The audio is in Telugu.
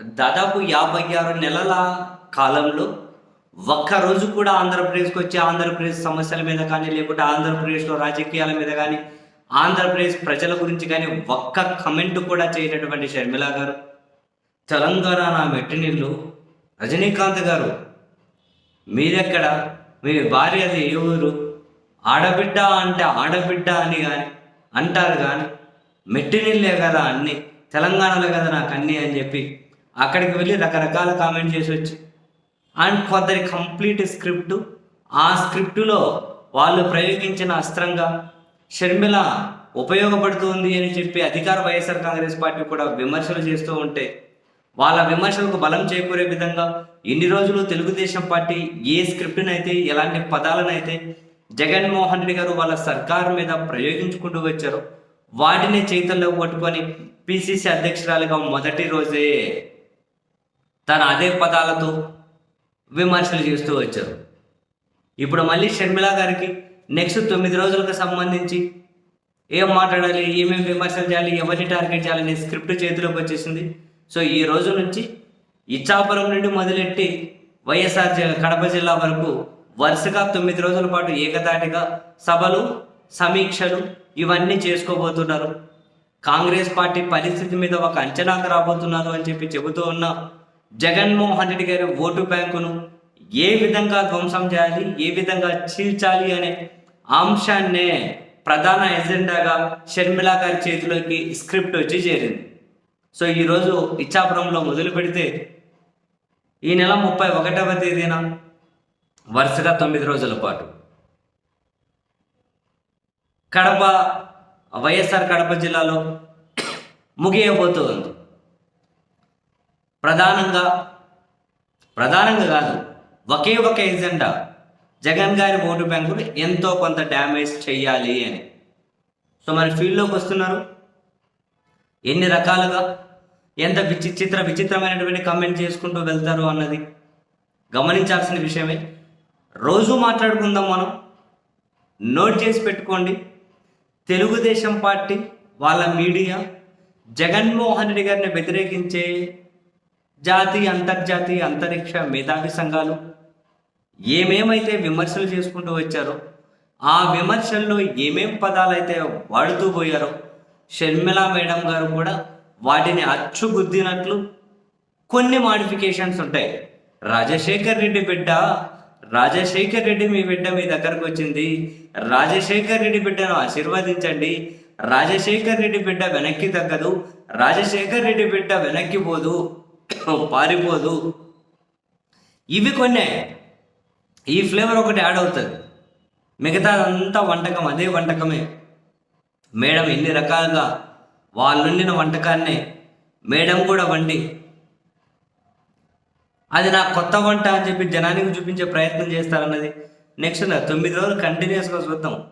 దాదాపు యాభై ఆరు నెలల కాలంలో ఒక్క రోజు కూడా ఆంధ్రప్రదేశ్కి వచ్చే ఆంధ్రప్రదేశ్ సమస్యల మీద కానీ లేకుంటే ఆంధ్రప్రదేశ్లో రాజకీయాల మీద కానీ ఆంధ్రప్రదేశ్ ప్రజల గురించి కానీ ఒక్క కమెంట్ కూడా చేయనటువంటి షర్మిల గారు తెలంగాణ నా మెట్టినీళ్ళు రజనీకాంత్ గారు మీరెక్కడ? మీ భార్య అది ఏ ఊరు? ఆడబిడ్డ అంటే ఆడబిడ్డ అని కానీ అంటారు కానీ మెట్టినిల్లే కదా అన్ని తెలంగాణలో కదా నాకు అన్ని అని చెప్పి అక్కడికి వెళ్ళి రకరకాల కామెంట్ చేసి వచ్చి. అండ్ కొందరి కంప్లీట్ స్క్రిప్ట్ ఆ స్క్రిప్టులో వాళ్ళు ప్రయోగించిన అస్త్రంగా షర్మిల ఉపయోగపడుతుంది అని చెప్పి అధికార వైఎస్ఆర్ కాంగ్రెస్ పార్టీ కూడా విమర్శలు చేస్తూ ఉంటే వాళ్ళ విమర్శలకు బలం చేకూరే విధంగా ఇన్ని రోజులు తెలుగుదేశం పార్టీ ఏ స్క్రిప్ట్నైతే ఎలాంటి పదాలనైతే జగన్మోహన్ రెడ్డి గారు వాళ్ళ సర్కార్ మీద ప్రయోగించుకుంటూ వచ్చారో వాటిని చేతుల్లో పట్టుకొని పిసిసి అధ్యక్షురాలుగా మొదటి రోజే తన అదే పదాలతో విమర్శలు చేస్తూ వచ్చారు. ఇప్పుడు మళ్ళీ షర్మిల గారికి నెక్స్ట్ తొమ్మిది రోజులకు సంబంధించి ఏం మాట్లాడాలి ఏమేమి విమర్శలు చేయాలి ఎవరిని టార్గెట్ చేయాలనే స్క్రిప్ట్ చేతిలోకి వచ్చేసింది. సో ఈ రోజు నుంచి ఇచ్చాపురం నుండి మొదలెట్టి వైఎస్ఆర్ కడప జిల్లా వరకు వరుసగా తొమ్మిది రోజుల పాటు ఏకదాటిగా సభలు సమీక్షలు ఇవన్నీ చేసుకోబోతున్నారు. కాంగ్రెస్ పార్టీ పరిస్థితి మీద ఒక అంచనాకు రాబోతున్నారు అని చెప్పి చెబుతూ ఉన్న జగన్మోహన్ రెడ్డి గారి ఓటు బ్యాంకును ఏ విధంగా ధ్వంసం చేయాలి ఏ విధంగా చీల్చాలి అనే అంశాన్నే ప్రధాన ఎజెండాగా షర్మిల గారి చేతిలోకి స్క్రిప్ట్ వచ్చి చేరింది. సో ఈరోజు ఇచ్చాపురంలో మొదలు పెడితే ఈ నెల ముప్పై ఒకటవ తేదీన వరుసగా తొమ్మిది రోజుల పాటు కడప వైఎస్ఆర్ కడప జిల్లాలో ముగియబోతూ ఉంది ప్రధానంగా ప్రధానంగా కాదు ఒకే ఒక ఎజెండా. జగన్ గారి ఓటు బ్యాంకులు ఎంతో కొంత డ్యామేజ్ చేయాలి అని. సో మరి ఫీల్డ్లోకి వస్తున్నారు? ఎన్ని రకాలుగా? ఎంత విచిత్ర విచిత్రమైనటువంటి కమెంట్ చేసుకుంటూ వెళ్తారు అన్నది గమనించాల్సిన విషయమే. రోజు మాట్లాడుకుందాం మనం. నోట్ చేసి పెట్టుకోండి. తెలుగుదేశం పార్టీ వాళ్ళ మీడియా జగన్మోహన్ రెడ్డి గారిని వ్యతిరేకించే జాతీయ అంతర్జాతీయ అంతరిక్ష మేధావి సంఘాలు ఏమేమైతే విమర్శలు చేసుకుంటూ వచ్చారో ఆ విమర్శల్లో ఏమేం పదాలు అయితే వాడుతూ పోయారో షర్మిల మేడం గారు కూడా వాటిని అచ్చుగుద్దినట్లు కొన్ని మాడిఫికేషన్స్ ఉంటాయి. రాజశేఖర్ రెడ్డి బిడ్డ రాజశేఖర్ రెడ్డి మీ బిడ్డ మీ దగ్గరకు వచ్చింది. రాజశేఖర్ రెడ్డి బిడ్డను ఆశీర్వదించండి. రాజశేఖర్ రెడ్డి బిడ్డ వెనక్కి తగ్గదు. రాజశేఖర్ రెడ్డి బిడ్డ వెనక్కి పోదు. పారిపోదు. ఇవి కొన్నే. ఈ ఫ్లేవర్ ఒకటి యాడ్ అవుతుంది. మిగతా అంతా వంటకం అదే వంటకమే. మేడం ఎన్ని రకాలుగా వాళ్ళు వండిన వంటకాన్నే మేడం కూడా వండి. అది నా కొత్త వంట అని చెప్పి జనానికి చూపించే ప్రయత్నం చేస్తారన్నది. నెక్స్ట్ తొమ్మిది రోజులు కంటిన్యూస్గా చూద్దాం.